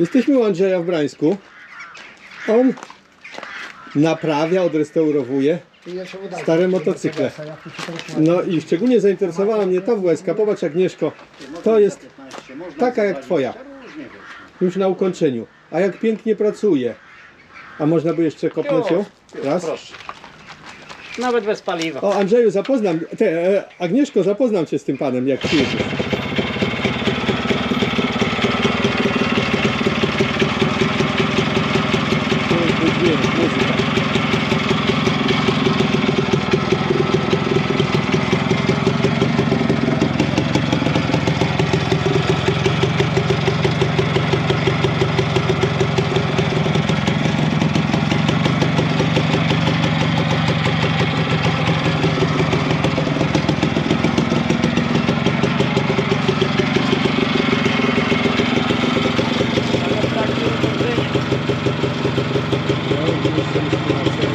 Jesteśmy u Andrzeja w Brańsku. On naprawia, odrestaurowuje stare motocykle. No i szczególnie zainteresowała mnie ta WSK. Popatrz Agnieszko, to jest taka jak twoja. Już na ukończeniu. A jak pięknie pracuje. A można by jeszcze kopnąć ją? Raz. Proszę. Nawet bez paliwa. O Andrzeju, zapoznam, te, e, Agnieszko, zapoznam cię z tym panem, jak przyjedziesz. No, jeszcze jest